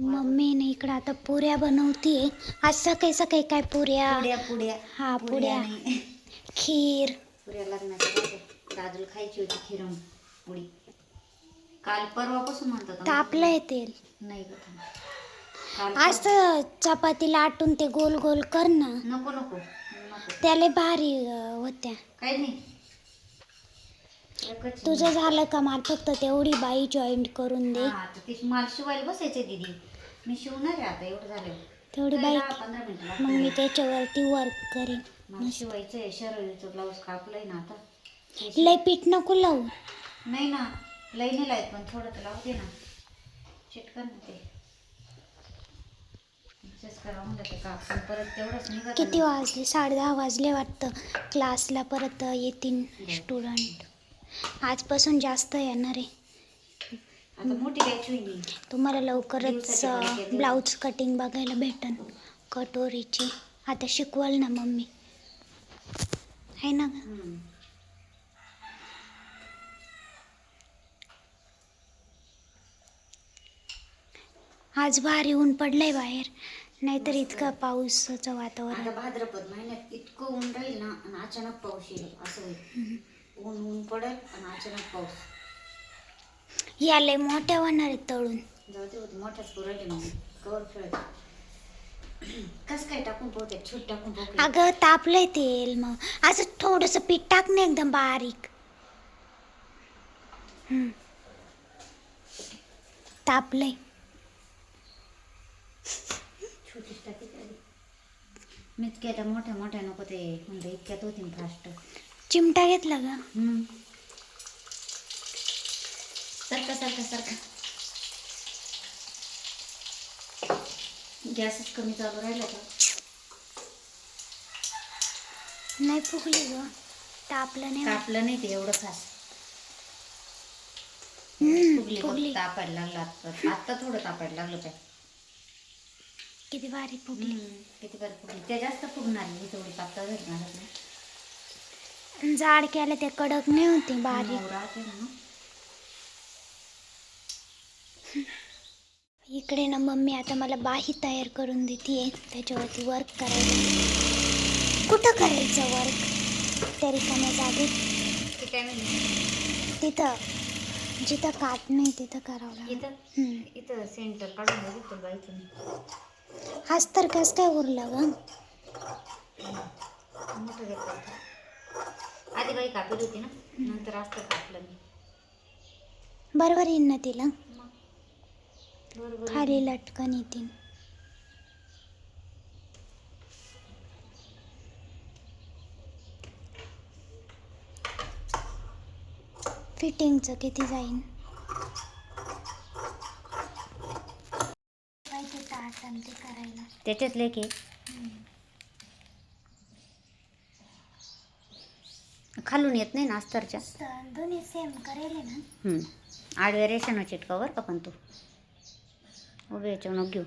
मम्मीने इकडं आता पुऱ्या बनवतीये. आज सकाळी सकाळी काय पुऱ्या? पुड्या पुड्या हा पुऱ्या नाही. खीर. पुऱ्या लग्नाच्या दादूला खायची होती खिरम पुडी काल परवापासून म्हणतात आम्ही. तापलंय तेल. नाही ग थांब. काल आज तर चपाती लाटून ते गोल गोल कर ना. नको नको. नको. त्याला भारी अं, होत्या. काही नाही. तुझं झालं का मला फक्त तेवढी बाई जॉईंट करून दे. हा, ती मला शिवायला बसायचे दीदी. मी शिवणार आहे आता एवढं झालं. तेवढी बाई दहा पंधरा मिनिटं मग मी. त्याच्यावरती वर्क करेन. मला शिवायचं आहे ब्लाऊज कापलंय ना आता. ते लय पीठ नको लावू. नाही ना लई नाही लायत पण थोडं तर लावते ना. चिटकन ना ते. Adjust करावं म्हणलं ते कापून परत तेवढंच निघत किती वाजले? साडे दहा वाजले वाटतं. क्लासला परत येतील स्टुडंट आजपासून जास्त येणार आहे. आता मोठी बॅच होईल. तुम्हाला लवकरच ब्लाऊज कटिंग बघायला भेटन. कटोरीची. आता शिकवाल ना मम्मी. आहे ना. आज भारी ऊन पडलंय बाहेर. नाहीतर इतकं पावसाचं वातावरण. भाद्रपद महिन्यात इतकं ऊन राहील ना अचानक पाऊस येईल असं ऊन ऊन पडेल आणि अचानक पाऊस. याले मोठ्या होणार आहेत तळून. जाऊ दे होते मोठ्याच मग. कवर खेळत. कस काय टाकून पोहते? छूट टाकून पोहते. अगं तापलंय तेल मग. असं थोडंसं पीठ टाक ना एकदम बारीक. हम्म. तापलंय. छोटीच टाकी त्याला मीच केल्या मोठ्या मोठ्या नको ते. म्हणजे इतक्यात होती फास्ट. चिमटा घेतला ग. सारखा सारखा सारखा गॅसच कमी चालू राहिला का? नाही फुगली ग. तापलं नाही. तापलं नाही ते एवढं खास फुगली फुगली. तापायला लागलं आता. आता थोडं तापायला लागलं काय किती भारी फुगली. किती बरं फुगली. ते जास्त फुगणार नाही थोडी पातळ घटणार नाही जाड केलं ते कडक नाही होते बारीक. इकडे ना मम्मी आता मला बाही तयार करून देते त्याच्यावरती वर्क करायचं कुठं करायचं वर्क त्या रिकाम्या जागेत तिथं. जिथं काट नाही तिथं करावं इथं? सेंटर काढून हाच तर कस काय उरलं ग. आधी बाई कापली होती ना नंतर असतं कापलं मी. बरोबर येईन ना तिला? बरोबर खाली लटकन येतील फिटिंगचं किती जाईन? पाहिजे ताट आणि ते करायला. त्याच्यातले की खालून येत नाही ना अस्तरच्या? दोन्ही सेम करेल ना. हम्म. आडव्या रेषानं चिटका बरं का पण तू. उभे याच्यावर घेऊ.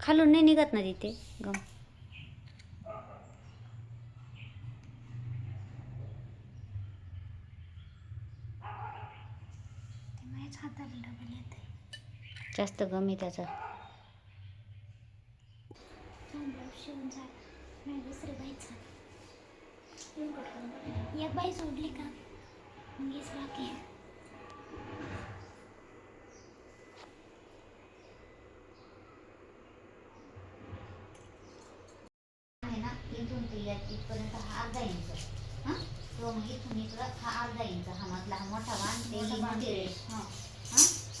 खालून नाही निघत ना तिथे. गम. ते माझ्याच हाताला डबल येते जास्त गम आहे त्याचा. शिवून झालं नाही दुसरी बाईच. एक बाई सोडली का? मग हेच बाकी आहे. आहे ना इथून ते इथपर्यंत हा इंच हां? तो मग इथून इकडं हा अर्धा इंच हा मधला हा मोठा वाण ते मोठी रेष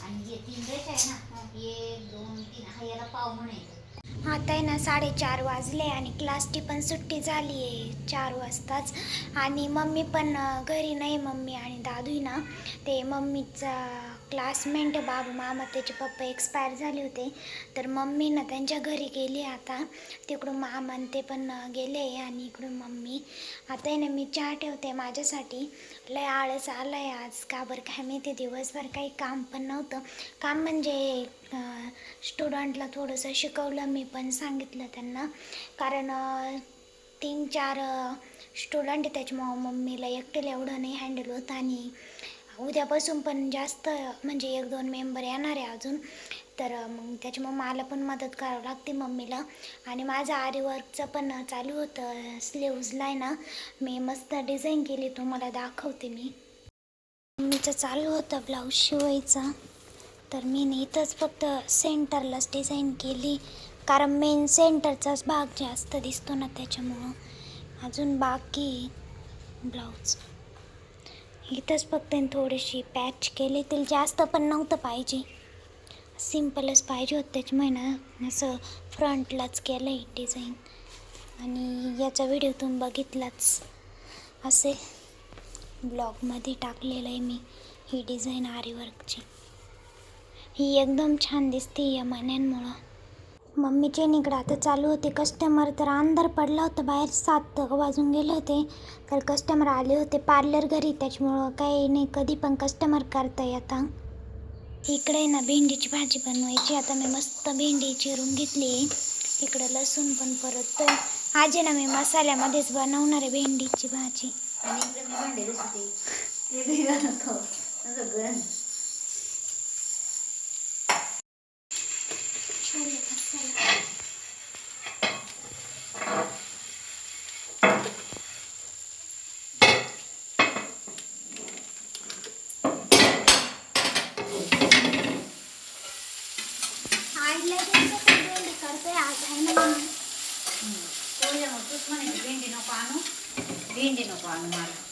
आणि हे तीन रेष आहे ना एक दोन तीन हा याला पाव म्हणायचं आता आहे ना साडेचार वाजले आणि क्लासची पण सुट्टी झाली आहे चार वाजताच. आणि मम्मी पण अं, घरी नाही मम्मी आणि दादू आहे ना. ते मम्मीचा क्लासमेट बाबू मामा त्याचे पप्पा एक्सपायर झाले होते. तर मम्मी ना त्यांच्या घरी गेली आता. तिकडून मामा ते पण गेले आणि इकडून मम्मी. आता आहे ना मी चहा ठेवते माझ्यासाठी. लय आळस आला आहे आज. का बरं काय माहिती दिवसभर काही काम पण नव्हतं. काम म्हणजे स्टुडंटला थोडंसं शिकवलं मी पण सांगितलं त्यांना. कारण तीन चार स्टुडंट आहे त्याच्यामुळं मम्मीला एकटेला एवढं नाही हँडल होत आणि उद्यापासून पण जास्त म्हणजे एक दोन मेंबर येणार आहे अजून. तर मग त्याच्यामुळं मला पण मदत करावं लागते मम्मीला. आणि माझं आरीवर्कचं पण चालू होतं स्लीव्जला आहे ना मी मस्त डिझाईन केली तुम्हाला दाखवते मी. मम्मीचं चालू होतं ब्लाऊज शिवायचा. तर मी इथंच फक्त सेंटरलाच डिझाईन केली. कारण मेन सेंटरचाच भाग जास्त दिसतो ना त्याच्यामुळं. अजून बाकी ब्लाऊज इथंच फक्त थोडीशी पॅच केली तिला जास्त पण नव्हतं पाहिजे. सिम्पलच पाहिजे होतं त्याच्यामुळे ना असं फ्रंटलाच केलं आहे डिझाईन आणि याचा व्हिडिओ तुम्ही बघितलाच असेल. ब्लॉगमध्ये टाकलेलं आहे मी ही डिझाईन आरीवर्कची ही एकदम छान दिसते या मण्यांमुळं मम्मीचे इकडं आता चालू होते. कस्टमर तर अंधार पडला होता बाहेर. सात वाजून गेले होते. तर कस्टमर आले होते पार्लर घरी. त्याच्यामुळं काही नाही. कधी पण कस्टमर करताय आता. इकडे ना भेंडीची भाजी बनवायची. आता मी मस्त भेंडी चिरून घेतली. इकडं लसूण पण परत आज ना मी मसाल्यामध्येच बनवणार आहे भेंडीची भाजी. आणि इकडे मी भांडे घासते ते वेगळं नको असं गरम छोले मसाला आईला त्यांचं पण भेंडी करतोय आज आहे ना मम्मी? तुझ्या मग तूच